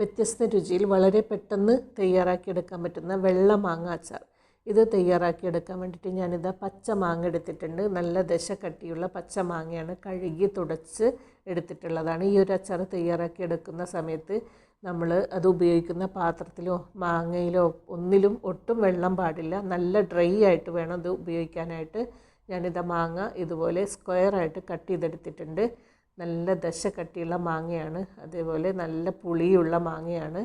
വ്യത്യസ്ത രുചിയിൽ വളരെ പെട്ടെന്ന് തയ്യാറാക്കിയെടുക്കാൻ പറ്റുന്ന വെള്ള മാങ്ങ അച്ചാർ. ഇത് തയ്യാറാക്കിയെടുക്കാൻ വേണ്ടിയിട്ട് ഞാനിതാ പച്ച മാങ്ങ എടുത്തിട്ടുണ്ട്. നല്ല ദശ കട്ടിയുള്ള പച്ച മാങ്ങയാണ് കഴുകി തുടച്ച് എടുത്തിട്ടുള്ളതാണ്. ഈ ഒരു അച്ചാർ തയ്യാറാക്കിയെടുക്കുന്ന സമയത്ത് നമ്മൾ അത് ഉപയോഗിക്കുന്ന പാത്രത്തിലോ മാങ്ങയിലോ ഒന്നിലും ഒട്ടും വെള്ളം പാടില്ല. നല്ല ഡ്രൈ ആയിട്ട് വേണം ഇത് ഉപയോഗിക്കാനായിട്ട്. ഞാനിതാ മാങ്ങ ഇതുപോലെ സ്ക്വയറായിട്ട് കട്ട് ചെയ്തെടുത്തിട്ടുണ്ട്. നല്ല ദശ കട്ടിയുള്ള മാങ്ങയാണ്. അതേപോലെ നല്ല പുളിയുള്ള മാങ്ങയാണ്.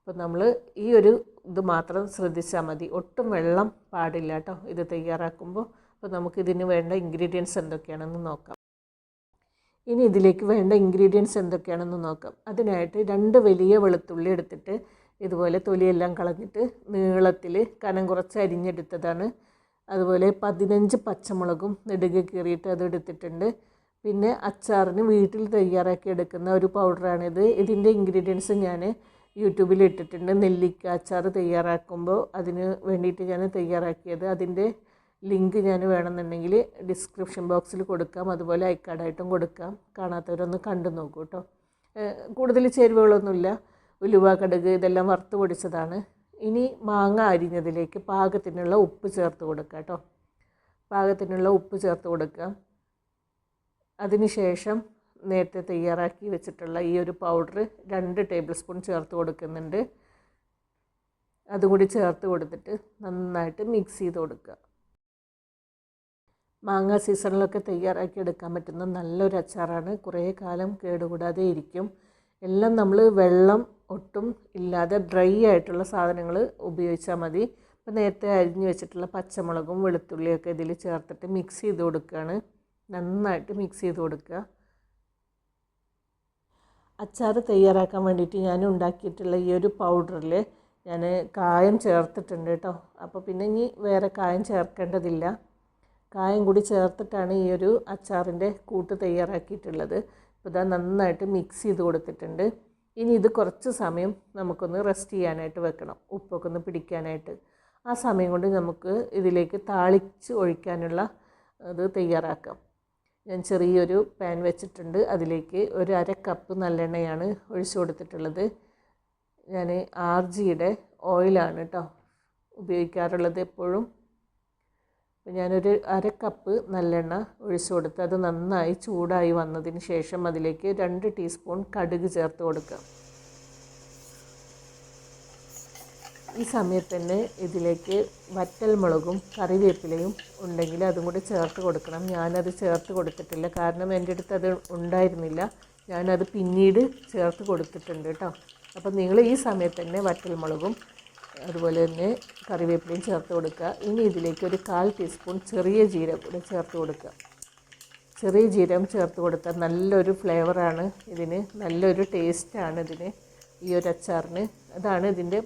അപ്പോൾ നമ്മൾ ഈ ഒരു ഇത് മാത്രം ശ്രദ്ധിച്ചാൽ മതി. ഒട്ടും വെള്ളം പാടില്ല കേട്ടോ ഇത് തയ്യാറാക്കുമ്പോൾ അപ്പോൾ നമുക്കിതിന് വേണ്ട ഇൻഗ്രീഡിയൻസ് എന്തൊക്കെയാണെന്ന് നോക്കാം. ഇനി ഇതിലേക്ക് വേണ്ട ഇൻഗ്രീഡിയൻസ് എന്തൊക്കെയാണെന്ന് നോക്കാം. അതിനായിട്ട് രണ്ട് വലിയ വെളുത്തുള്ളി എടുത്തിട്ട് ഇതുപോലെ തൊലിയെല്ലാം കളഞ്ഞിട്ട് നീളത്തിൽ കനം കുറച്ച് അരിഞ്ഞെടുത്തതാണ്. അതുപോലെ പതിനഞ്ച് പച്ചമുളകും നെടുകെ കീറിയിട്ട് അത് എടുത്തിട്ടുണ്ട്. പിന്നെ അച്ചാറിന് വീട്ടിൽ തയ്യാറാക്കി എടുക്കുന്ന ഒരു പൗഡറാണിത് ഇതിന്റെ ഇൻഗ്രീഡിയൻസ് ഞാൻ യൂട്യൂബിൽ ഇട്ടിട്ടുണ്ട്. നെല്ലിക്ക അച്ചാർ തയ്യാറാക്കുമ്പോൾ അതിന് വേണ്ടിയിട്ട് ഞാൻ തയ്യാറാക്കിയത്. അതിന്റെ ലിങ്ക് ഞാൻ വേണമെന്നുണ്ടെങ്കിൽ ഡിസ്ക്രിപ്ഷൻ ബോക്സിൽ കൊടുക്കാം. അതുപോലെ ഐക്കാർഡായിട്ടും കൊടുക്കാം. കാണാത്തവരൊന്ന് കണ്ടു നോക്കൂ കേട്ടോ കൂടുതൽ ചേരുവകളൊന്നുമില്ല. ഉലുവ കടുക് ഇതെല്ലാം വറുത്ത് പൊടിച്ചതാണ്. ഇനി മാങ്ങ അരിഞ്ഞതിലേക്ക് പാകത്തിനുള്ള ഉപ്പ് ചേർത്ത് കൊടുക്കുക കേട്ടോ പാകത്തിനുള്ള ഉപ്പ് ചേർത്ത് കൊടുക്കാം. അതിനുശേഷം നേരത്തെ തയ്യാറാക്കി വെച്ചിട്ടുള്ള ഈ ഒരു പൗഡർ രണ്ട് ടേബിൾ സ്പൂൺ ചേർത്ത് കൊടുക്കുന്നുണ്ട്. അതുകൂടി ചേർത്ത് കൊടുത്തിട്ട് നന്നായിട്ട് മിക്സ് ചെയ്ത് കൊടുക്കുക. മാങ്ങ സീസണിലൊക്കെ തയ്യാറാക്കി എടുക്കാൻ പറ്റുന്ന നല്ലൊരു അച്ചാറാണ്. കുറേ കാലം കേടുകൂടാതെ ഇരിക്കും. എല്ലാം നമ്മൾ വെള്ളം ഒട്ടും ഇല്ലാതെ ഡ്രൈ ആയിട്ടുള്ള സാധനങ്ങൾ ഉപയോഗിച്ചാൽ മതി. അപ്പോൾ നേരത്തെ അരിഞ്ഞു വെച്ചിട്ടുള്ള പച്ചമുളകും വെളുത്തുള്ളിയൊക്കെ ഇതിൽ ചേർത്തിട്ട് മിക്സ് ചെയ്ത് കൊടുക്കുകയാണ്. നന്നായിട്ട് മിക്സ് ചെയ്ത് കൊടുക്കുക. അച്ചാർ തയ്യാറാക്കാൻ വേണ്ടിയിട്ട് ഞാൻ ഉണ്ടാക്കിയിട്ടുള്ള ഈ ഒരു പൗഡറിൽ ഞാൻ കായം ചേർത്തിട്ടുണ്ട് കേട്ടോ അപ്പോൾ പിന്നെ ഇനി വേറെ കായം ചേർക്കേണ്ടതില്ല. കായം കൂടി ചേർത്തിട്ടാണ് ഈ ഒരു അച്ചാറിന്റെ കൂട്ട് തയ്യാറാക്കിയിട്ടുള്ളത്. അപ്പോൾ ഇതാ നന്നായിട്ട് മിക്സ് ചെയ്ത് കൊടുത്തിട്ടുണ്ട്. ഇനി ഇത് കുറച്ച് സമയം നമുക്കൊന്ന് റെസ്റ്റ് ചെയ്യാനായിട്ട് വെക്കണം ഉപ്പൊക്കെ ഒന്ന് പിടിക്കാനായിട്ട്. ആ സമയം കൊണ്ട് നമുക്ക് ഇതിലേക്ക് താളിച്ച് ഒഴിക്കാനുള്ള ഇത് തയ്യാറാക്കാം. ഞാൻ ചെറിയൊരു പാൻ വെച്ചിട്ടുണ്ട്. അതിലേക്ക് ഒരു അര കപ്പ് നല്ലെണ്ണയാണ് ഒഴിച്ചു കൊടുത്തിട്ടുള്ളത്. ഞാൻ ആർ ജിയുടെ ഓയിലാണ് കേട്ടോ ഉപയോഗിക്കാറുള്ളത് എപ്പോഴും. ഞാനൊരു അര കപ്പ് നല്ലെണ്ണ ഒഴിച്ചു കൊടുത്ത് അത് നന്നായി ചൂടായി വന്നതിന് ശേഷം അതിലേക്ക് രണ്ട് ടീസ്പൂൺ കടുക് ചേർത്ത് കൊടുക്കാം ഈ സമയത്ത് തന്നെ ഇതിലേക്ക് വറ്റൽമുളകും കറിവേപ്പിലയും ഉണ്ടെങ്കിൽ അതും കൂടി ചേർത്ത് കൊടുക്കണം. ഞാനത് ചേർത്ത് കൊടുത്തിട്ടില്ല. കാരണം എന്റെ അടുത്ത് അത് ഉണ്ടായിരുന്നില്ല. ഞാനത് പിന്നീട് ചേർത്ത് കൊടുത്തിട്ടുണ്ട് കേട്ടോ. അപ്പം നിങ്ങൾ ഈ സമയത്ത് തന്നെ വറ്റൽ മുളകും അതുപോലെ തന്നെ കറിവേപ്പിലയും ചേർത്ത് കൊടുക്കുക. ഇനി ഇതിലേക്ക് ഒരു കാൽ ടീസ്പൂൺ ചെറിയ ജീരകം കൂടെ ചേർത്ത് കൊടുക്കുക. ചെറിയ ജീരകം ചേർത്ത് കൊടുത്താൽ നല്ലൊരു ഫ്ലേവറാണ് ഇതിന്. നല്ലൊരു ടേസ്റ്റാണ് ഇതിന്. ഈ ഒരു അച്ചാറിന്. അതാണ് ഇതിന്റെ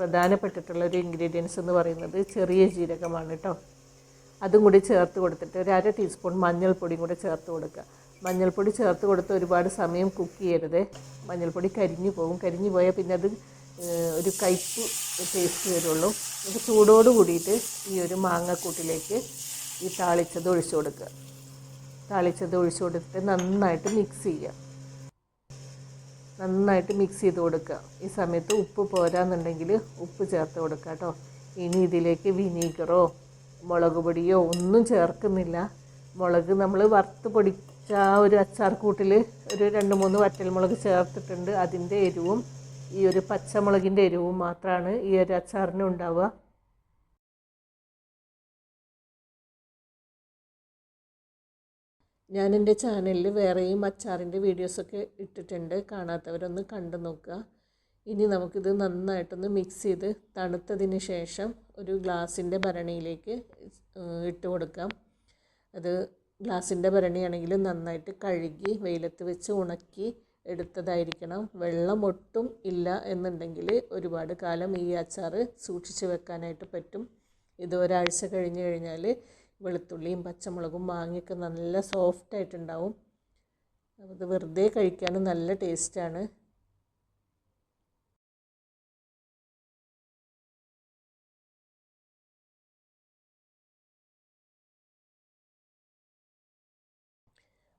പ്രധാനപ്പെട്ടിട്ടുള്ള ഒരു ഇൻഗ്രീഡിയൻസ് എന്ന് പറയുന്നത് ചെറിയ ജീരകമാണ് കേട്ടോ അതും കൂടി ചേർത്ത് കൊടുത്തിട്ട് ഒരു അര ടീസ്പൂൺ മഞ്ഞൾപ്പൊടിയും കൂടെ ചേർത്ത് കൊടുക്കുക. മഞ്ഞൾപ്പൊടി ചേർത്ത് കൊടുത്ത് ഒരുപാട് സമയം കുക്ക് ചെയ്യരുത്. മഞ്ഞൾപ്പൊടി കരിഞ്ഞു പോകും. കരിഞ്ഞു പോയാൽ പിന്നെ അത് ഒരു കൈപ്പ് ടേസ്റ്റ് വരുള്ളൂ. അത് ചൂടോട് കൂടിയിട്ട് ഈ ഒരു മാങ്ങക്കൂട്ടിലേക്ക് ഈ താളിച്ചത് ഒഴിച്ചു കൊടുക്കുക. താളിച്ചത് ഒഴിച്ചു കൊടുത്തിട്ട് നന്നായിട്ട് മിക്സ് ചെയ്യുക. നന്നായിട്ട് മിക്സ് ചെയ്ത് കൊടുക്കുക. ഈ സമയത്ത് ഉപ്പ് പോരാന്നുണ്ടെങ്കിൽ ഉപ്പ് ചേർത്ത് കൊടുക്കുക കേട്ടോ. ഇനി ഇതിലേക്ക് വിനീഗറോ മുളക് പൊടിയോ ഒന്നും ചേർക്കുന്നില്ല. മുളക് നമ്മൾ വറുത്ത് പൊടിച്ച ഒരു അച്ചാർ കൂട്ടിൽ ഒരു രണ്ട് മൂന്ന് വറ്റൽമുളക് ചേർത്തിട്ടുണ്ട്. അതിന്റെ എരിവും ഈ ഒരു പച്ചമുളകിന്റെ എരിവും മാത്രമാണ് ഈ ഒരു അച്ചാറിന് ഉണ്ടാവുക. ഞാൻ എന്റെ ചാനലിൽ വേറെയും അച്ചാറിന്റെ വീഡിയോസൊക്കെ ഇട്ടിട്ടുണ്ട്. കാണാത്തവരൊന്ന് കണ്ടു നോക്കുക. ഇനി നമുക്കിത് നന്നായിട്ടൊന്ന് മിക്സ് ചെയ്ത് തണുത്തതിന് ശേഷം ഒരു ഗ്ലാസിന്റെ ഭരണിയിലേക്ക് ഇട്ട് കൊടുക്കാം. അത് ഗ്ലാസിന്റെ ഭരണിയാണെങ്കിൽ നന്നായിട്ട് കഴുകി വെയിലത്ത് വെച്ച് ഉണക്കി എടുത്തതായിരിക്കണം. വെള്ളം ഒട്ടും ഇല്ല എന്നുണ്ടെങ്കിൽ ഒരുപാട് കാലം ഈ അച്ചാർ സൂക്ഷിച്ച് വെക്കാനായിട്ട് പറ്റും. ഇത് ഒരാഴ്ച കഴിഞ്ഞ് കഴിഞ്ഞാൽ വെളുത്തുള്ളിയും പച്ചമുളകും മാങ്ങയൊക്കെ നല്ല സോഫ്റ്റ് ആയിട്ടുണ്ടാവും. അത് വെറുതെ കഴിക്കാനും നല്ല ടേസ്റ്റാണ്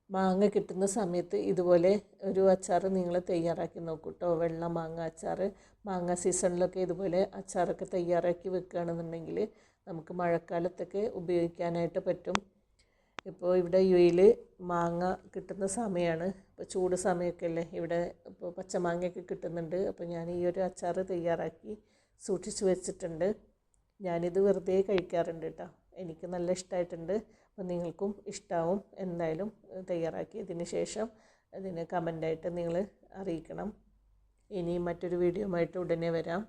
മാങ്ങ കിട്ടുന്ന സമയത്ത് ഇതുപോലെ ഒരു അച്ചാർ നിങ്ങൾ തയ്യാറാക്കി നോക്കൂ കേട്ടോ വെള്ള മാങ്ങ അച്ചാർ മാങ്ങ സീസണിലൊക്കെ ഇതുപോലെ അച്ചാറൊക്കെ തയ്യാറാക്കി വെക്കുകയാണെന്നുണ്ടെങ്കിൽ നമുക്ക് മഴക്കാലത്തൊക്കെ ഉപയോഗിക്കാനായിട്ട് പറ്റും. ഇപ്പോൾ ഇവിടെ യു എയിൽ മാങ്ങ കിട്ടുന്ന സമയമാണ് ഇപ്പോൾ ചൂട് സമയമൊക്കെ അല്ലേ? ഇവിടെ ഇപ്പോൾ പച്ചമാങ്ങയൊക്കെ കിട്ടുന്നുണ്ട്. അപ്പോൾ ഞാൻ ഈ ഒരു അച്ചാർ തയ്യാറാക്കി സൂക്ഷിച്ചു വെച്ചിട്ടുണ്ട്. ഞാനിത് വെറുതെ കഴിക്കാറുണ്ട് കേട്ടോ. എനിക്ക് നല്ല ഇഷ്ടമായിട്ടുണ്ട് അപ്പോൾ നിങ്ങൾക്കും ഇഷ്ടമാവും എന്തായാലും തയ്യാറാക്കി ഇതിന് ശേഷം അതിന് കമന്റായിട്ട് നിങ്ങൾ അറിയിക്കണം. ഇനി മറ്റൊരു വീഡിയോ ആയിട്ട് ഉടനെ വരാം.